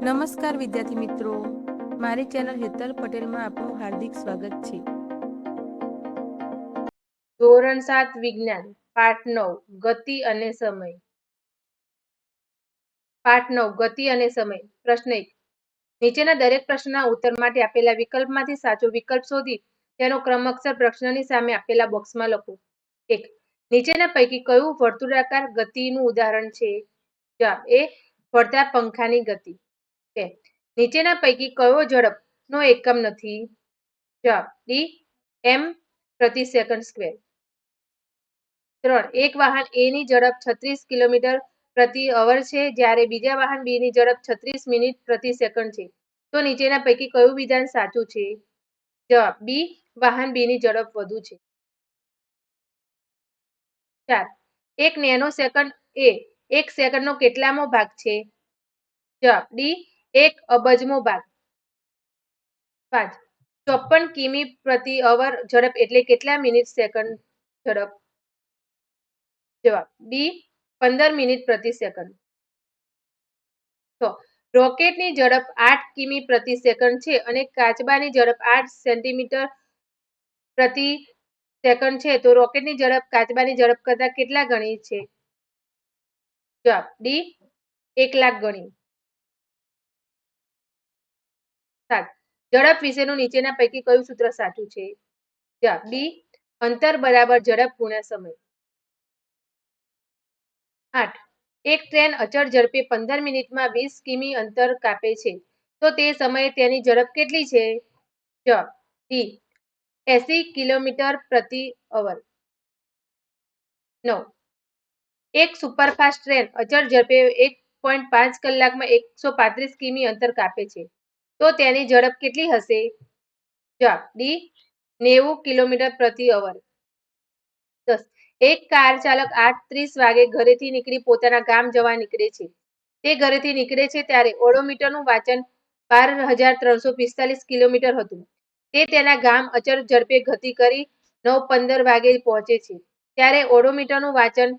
નમસ્કાર વિદ્યાર્થી મિત્રો. મારી ચેનલ હેતલ પટેલમાં આપનું હાર્દિક સ્વાગત છે. ધોરણ સાત વિજ્ઞાન, પાઠ નવ, ગતિ અને સમય. પાઠ નવ, ગતિ અને સમય. પ્રશ્ન એક. નીચેના દરેક પ્રશ્નના ઉત્તર માટે આપેલા વિકલ્પમાંથી સાચો વિકલ્પ શોધી તેનો ક્રમક્ષર પ્રશ્નની સામે આપેલા બોક્સમાં લખો. એક. નીચેના પૈકી કયું વર્તુળાકાર ગતિનું ઉદાહરણ છે? જવાબ. એ. ફરતા પંખાની ગતિ. છે નીચેના પૈકી કયો ઝડપનો એકમ નથી? જવાબ ડી એમ પ્રતિ સેકન્ડ સ્ક્વેર. ત્રણ, એક વાહન એ ની ઝડપ છત્રીસ કિલોમીટર પ્રતિ અવર છે, જ્યારે બીજા વાહન બી ની ઝડપ છત્રીસ મિનિટ પ્રતિ સેકન્ડ છે. તો નીચેના પૈકી કયું વિધાન સાચું છે? જવાબ બી વાહન બી ની ઝડપ વધુ છે. ચાર, એક નેનો સેકન્ડ એ એક સેકન્ડનો કેટલામો ભાગ છે? જવાબ ડી એક અબજમો ભાગ પાંચ ચોપન કિમી પ્રતિ અવર ઝડપ એટલે કેટલા મિનિટ સેકન્ડ ઝડપ? જવાબ. બી, પંદર મિનિટ પ્રતિ સેકન્ડ. રોકેટની ઝડપ આઠ કિમી પ્રતિ સેકન્ડ છે અને કાચબાની ઝડપ આઠ સેન્ટીમીટર પ્રતિ સેકન્ડ છે. તો, રોકેટની ઝડપ કાચબાની ઝડપ કરતા કેટલા ગણી છે? જવાબ. ડી, એક લાખ ગણી. સાત. ઝડપ વિશેનું નીચેના પૈકી કયું સૂત્ર સાચું છે? જવાબ બી. અંતર બરાબર ઝડપ ગુણ્યા સમય. આઠ. એક ટ્રેન અચળ ઝડપે પંદર મિનિટમાં વીસ કિમી અંતર કાપે છે. તો તે સમયે તેની ઝડપ કેટલી છે? જવાબ ડી એસી કિલોમીટર પ્રતિ અવર. નવ. એક સુપરફાસ્ટ ટ્રેન અચળ ઝડપે એક પોઈન્ટ પાંચ કલાકમાં એકસો પાંત્રીસ કિમી અંતર કાપે છે. તો તેની ઝડપ કેટલી હશે? જવાબ ડી, નેવું કિલોમીટર પ્રતિ અવર. દસ. એક કાર ચાલક આઠ વાગે ઘરેથી નીકળી પોતાના ગામ જવા નીકળે છે. તે ઘરેથી નીકળે છે ત્યારે ઓડોમીટરનું વાંચન બાર હજાર ત્રણસો પિસ્તાલીસ કિલોમીટર હતું. તે તેના ગામ અચર ઝડપે ગતિ કરી નવ પંદર વાગે પહોંચે છે. ત્યારે ઓડોમીટરનું વાંચન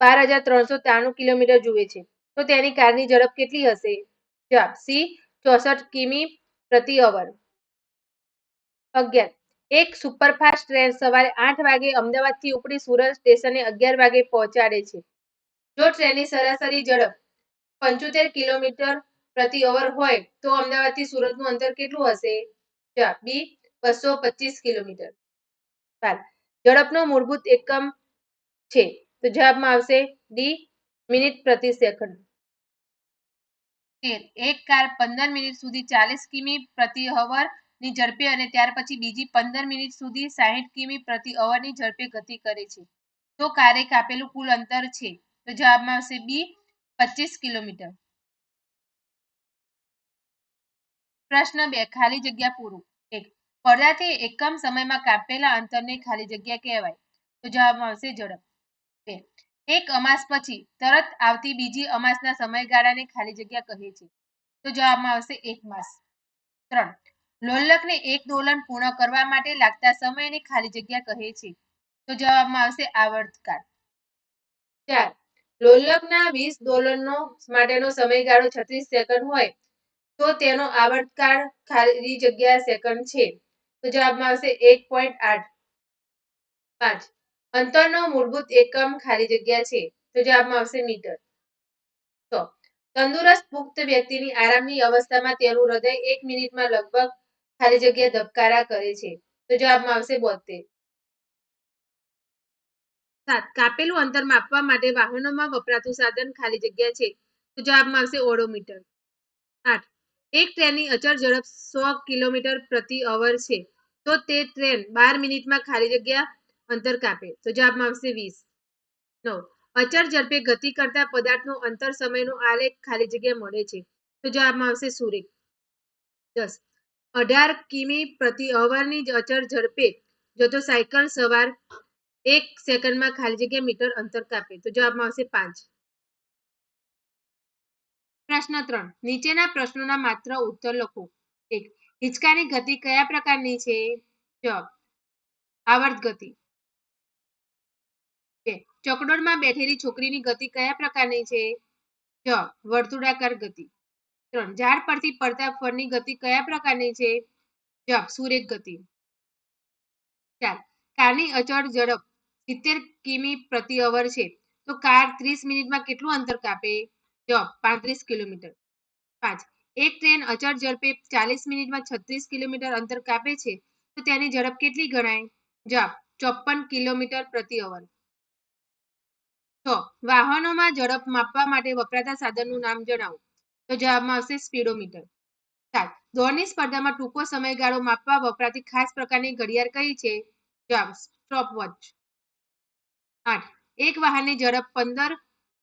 બાર હજાર ત્રણસો ત્રાણું કિલોમીટર જુએ છે. તો તેની કારની ઝડપ કેટલી હશે? જવાબ સી ચોસઠ કિમી પ્રતિ અવર. અગિયાર. એક સુપરફાસ્ટ ટ્રેન સવારે આઠ વાગે અમદાવાદથી ઉપડી સુરત સ્ટેશને અગિયાર વાગે પહોંચાડે છે. જો ટ્રેનની સરાસરી ઝડપ પંચોતેર કિલોમીટર પ્રતિ અવર હોય, તો અમદાવાદથી સુરતનું અંતર કેટલું હશે? બી. બસો પચીસ કિલોમીટર. બાર. ઝડપનો મૂળભૂત એકમ છે. તો જવાબમાં આવશે ડી. મિનિટ પ્રતિ સેકન્ડ. એક કાર પંદર મિનિટ સુધી ચાલીસ કિમી પ્રતિ અવરની ઝડપે અને ત્યાર પછી બીજી પંદર મિનિટ સુધી સાહીઠ કિમી પ્રતિ અવરની ઝડપે ગતિ કરે છે. તો કારે કાપેલું કુલ અંતર છે. તો જવાબમાં આવશે બી, પચીસ કિલોમીટર. પ્રશ્ન બે, ખાલી જગ્યા પૂરું. એક, પડદાથી એકમ સમયમાં કાપેલા અંતરને ખાલી જગ્યા કહેવાય. તો જવાબમાં આવશે ઝડપ. એક અમાસ પછી તરત આવતી બીજી અમાસના સમયગાળાને ખાલી જગ્યા કહે છે. તો જવાબમાં આવશે એક માસ. ત્રણ. લોલકને એક દોલન પૂર્ણ કરવા માટે લાગતા સમયને ખાલી જગ્યા કહે છે. તો જવાબમાં આવશે આવર્તકાળ. ચાર. લોલકના વીસ દોલનનો માટેનો સમયગાળો છત્રીસ સેકન્ડ હોય તો તેનો આવર્તકાળ ખાલી જગ્યા સેકન્ડ છે. તો જવાબમાં આવશે એક પોઈન્ટ આઠ. પાંચ. અંતરનો મૂળભૂત એકમ ખાલી જગ્યા છે. તો જવાબમાં આવશે મીટર. તો તંદુરસ્ત પુખ્ત વ્યક્તિની આરામની અવસ્થામાં તેનું હૃદય એક મિનિટમાં લગભગ ખાલી જગ્યા ધબકારા કરે છે. તો જવાબમાં આવશે બોતેર સાત. કાપેલું અંતર માપવા માટે વાહનોમાં વપરાતું સાધન ખાલી જગ્યા છે. તો જવાબમાં આવશે ઓડોમીટર આઠ. એક ટ્રેનની અચળ ઝડપ સો કિલોમીટર પ્રતિ અવર છે. તો તે ટ્રેન બાર મિનિટમાં ખાલી જગ્યા અંતર કાપે. તો જવાબમાં આવશે વીસ. નવ. અચળ ઝડપે ગતિ કરતા પદાર્થનો અંતર સમયનો આલેખ ખાલી જગ્યા મળે છે. તો જવાબમાં આવશે સુરેખ દસ. અઢાર કિમી પ્રતિ અવરની અચળ ઝડપે જતો સાયકલ સવાર એક સેકન્ડમાં ખાલી જગ્યા મીટર અંતર કાપે. તો જવાબમાં આવશે પાંચ. પ્રશ્ન ત્રણ. નીચેના પ્રશ્નોના માત્ર ઉત્તર લખો. એક. હિંચકાની ગતિ કયા પ્રકારની છે? જવાબ. આવર્ત ગતિ. ચકડોળમાં બેઠેલી છોકરીની ગતિ કયા પ્રકારની છે? જ વર્તુળાકાર ગતિ. ત્રણ. ઝાડ પરથી પડતા ફળની ગતિ કયા પ્રકારની છે? જ સુરેખ ગતિ. ચાર. કારની અચળ ઝડપ. સિત્તેર કિમી પ્રતિ અવર છે. તો કાર ત્રીસ મિનિટમાં કેટલું અંતર કાપે? જ પાંત્રીસ કિલોમીટર. પાંચ. એક ટ્રેન અચળ ઝડપે ચાલીસ મિનિટમાં છત્રીસ કિલોમીટર અંતર કાપે છે. તો તેની ઝડપ કેટલી ગણાય? જવાબ. ચોપન કિલોમીટર પ્રતિ અવર. વાહનોમાં ઝડપ માપવા માટે વપરાતા સાધનનું નામ જણાવો. તો જવાબમાં આવશે સ્પીડોમીટર. સાત દોડની સ્પર્ધામાં ટૂંકો સમયગાળો માપવા વપરાતી ખાસ પ્રકારની ઘડિયાળ કઈ છે? જવાબ સ્ટોપ વોચ આઠ, એક વાહનની ઝડપ પંદર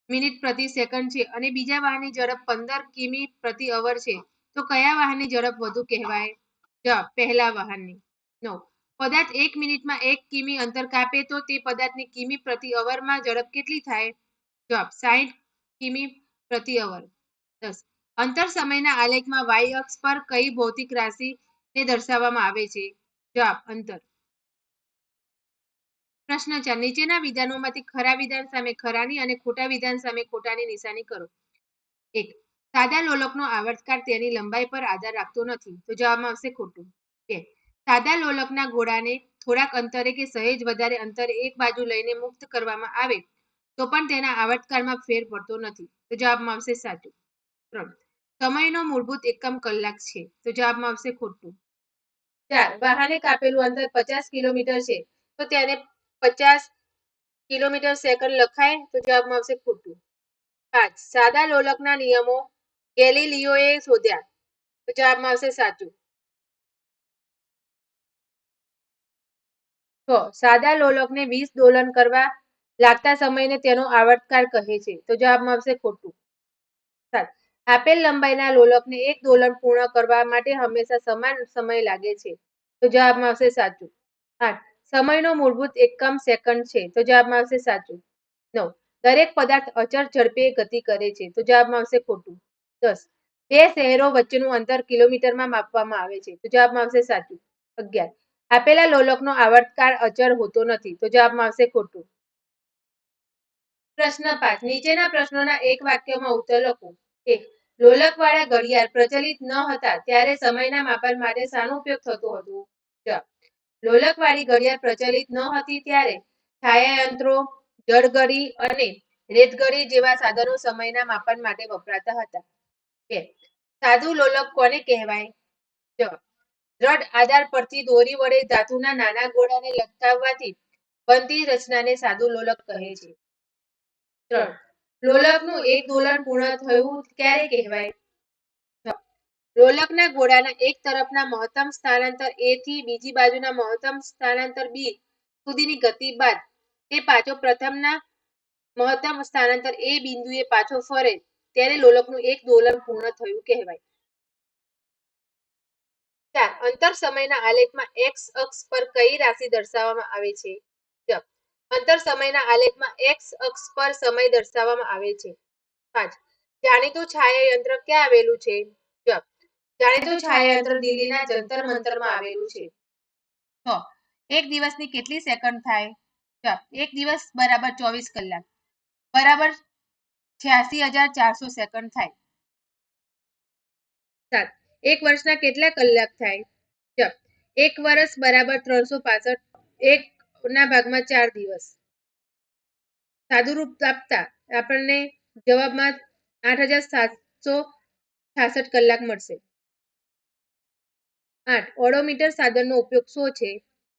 મિનિટ પ્રતિ સેકન્ડ છે અને બીજા વાહનની ઝડપ પંદર કિમી પ્રતિ અવર છે. તો કયા વાહનની ઝડપ વધુ કહેવાય? જવાબ, પહેલા વાહનની. નવ પદાર્થ એક મિનિટમાં એક કિમી અંતર કાપે તો તે પદાર્થની કિમી પ્રતિ અવરમાં ઝડપ કેટલી થાય? જવાબ સાહીઠ કિમી પ્રતિ અવર. દસ. અંતર સમયના આલેખમાં વાય અક્ષ પર કઈ ભૌતિક રાશિને દર્શાવવામાં આવે છે? જવાબ, અંતર. પ્રશ્ન ચાર. નીચેના વિધાનોમાંથી ખરા વિધાન સામે ખરાની અને ખોટા વિધાન સામે ખોટાની નિશાની કરો. એક. સાદા લોલકનો આવર્તકાળ તેની લંબાઈ પર આધાર રાખતો નથી. તો જવાબમાં આવશે ખોટું. બે. સાદા લોલકના ગોળાને થોડાક અંતરે કે સહેજ વધારે અંતરે એક બાજુ લઈને મુક્ત કરવામાં આવે, તો પણ તેના આવર્તકાળમાં ફેર પડતો નથી. તો જવાબમાં આવશે સાચું. ત્રણ. સમયનો મૂળભૂત એકમ કલાક છે. તો જવાબમાં આવશે ખોટું. ચાર. વાહને કાપેલું અંતર પચાસ કિલોમીટર છે. તો તેને પચાસ કિલોમીટર સેકન્ડ લખાય, તો જવાબમાં આવશે ખોટું. પાંચ. સાદા લોલકના નિયમો ગેલીલિયોએ શોધ્યા. તો જવાબમાં આવશે સાચું. છ સાદા લોલકને વીસ દોલન કરવા લાગતા સમયને તેનો આવર્તકાળ કહે છે. તો જવાબમાં આવશે ખોટું. સાત આપેલ લંબાઈના લોલકને એક દોલન પૂર્ણ કરવા માટે હંમેશા સમાન સમય લાગે છે. તો જવાબમાં આવશે સાચું. આઠ. સમયનો મૂળભૂત એકમ સેકન્ડ છે. તો જવાબમાં આવશે સાચું. નવ. દરેક પદાર્થ અચળ ઝડપે ગતિ કરે છે. તો જવાબમાં આવશે ખોટું. દસ. બે શહેરો વચ્ચેનું અંતર કિલોમીટરમાં માપવામાં આવે છે. તો જવાબમાં આવશે સાચું. અગિયાર. આપેલા લોલકનો આવર્તકાળ અચળ હોતો નથી. તો જવાબમાં આવશે ખોટું. પ્રશ્ન પાંચ. નીચેના પ્રશ્નોના એક વાક્યમાં ઉત્તર લખો. એક. લોલકવાળા ઘડિયાળ પ્રચલિત ન હતા ત્યારે સમયના માપન માટે શાનો ઉપયોગ થતો હતો. લોલકવાળી ઘડિયાળ પ્રચલિત ન હતી ત્યારે છાયાયંત્રો, જળઘડી અને રેતઘડી જેવા સાધનો સમયના માપન માટે વપરાતા હતા. બે. સાદુ લોલક કોને કહેવાય? જવાબ દ્રઢ આધાર પરથી દોરી વડે ધાતુના નાના ગોળાને લટકાવવાથી બનતી રચનાને સાદું લોલક કહે છે. લોલકનું એક દોલન પૂર્ણ થયું ક્યારે કહેવાય? લોલકના ગોળાના એક તરફના મહત્તમ સ્થાનાંતર એ થી બીજી બાજુના મહત્તમ સ્થાનાંતર બી સુધીની ગતિ બાદ તે પાછો પ્રથમના મહત્તમ સ્થાનાંતર એ બિંદુએ પાછો ફરે ત્યારે લોલકનું એક દોલન પૂર્ણ થયું કહેવાય. ચાર. અંતર સમયના આલેખમાં એક્સ અક્ષ પર કઈ રાશિ દર્શાવવામાં આવે છે? અંતર સમયના આલેખમાં એક્સ અક્ષ પર સમય દર્શાવવામાં આવે છે. પાંચ. જાણીતું છાયાયંત્ર ક્યાં આવેલું છે? જાણીતું છાયાયંત્ર દિલ્હીના જંતર મંતરમાં આવેલું છે. છ. એક દિવસની કેટલી સેકન્ડ થાય? એક દિવસ બરાબર ચોવીસ કલાક. બરાબર છ્યાસી હજાર ચારસો સેકન્ડ થાય. સાત. એક વર્ષના કેટલા કલાક થાય? એક વર્ષ બરાબર ત્રણસો પાસઠ એક ના ભાગમાં ચાર દિવસ. સાદુરૂપ આપતા આપણને જવાબમાં આઠ હજાર સાતસો છાસઠ કલાક મળશે. આઠ, ઓડોમીટર સાધનનો ઉપયોગ શું છે?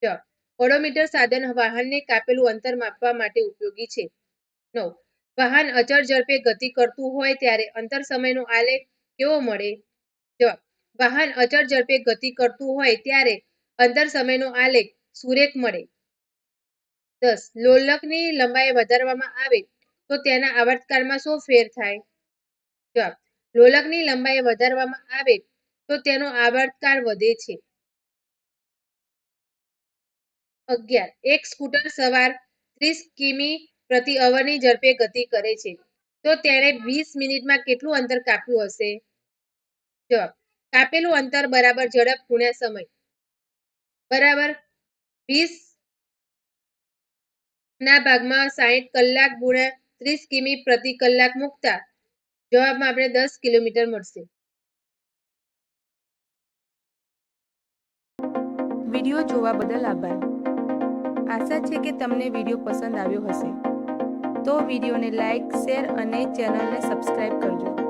ચ ઓડોમીટર સાધન વાહનને કાપેલું અંતર માપવા માટે ઉપયોગી છે. નવ, વાહન અચળ ઝડપે ગતિ કરતું હોય ત્યારે અંતર સમયનો આલેખ કેવો મળે? જવાબ વાહન અચળ ઝડપે ગતિ કરતું હોય ત્યારે અંતર સમયનો આલેખ સુરેખ મળે. દસ, લોલકની લંબાઈ વધારવામાં આવે તો તેના આવર્તકાળમાં શું ફેર થાય? જવાબ લોલકની લંબાઈ વધારવામાં આવે તો તેનો આવર્તકાળ વધે છે. અગિયાર, એક સ્કૂટર સવાર ત્રીસ કિમી પ્રતિ અવરની ઝડપે ગતિ કરે છે તો તેણે વીસ મિનિટમાં કેટલું અંતર કાપ્યું હશે? જવાબ આપેલું અંતર બરાબર ઝડપ ગુણ્યા સમય. બરાબર? વીસ ના ભાગમાં સાહીઠ કલાક ગુણ્યા ત્રીસ કિમી પ્રતિ કલાક મૂકતા જવાબમાં આપણે દસ કિલોમીટર મળશે. વીડિયો જોવા બદલ આભાર. આશા છે કે તમને વીડિયો પસંદ આવ્યો હશે. તો વિડીયોને લાઇક શેર અને ચેનલને સબસ્ક્રાઈબ કરજો.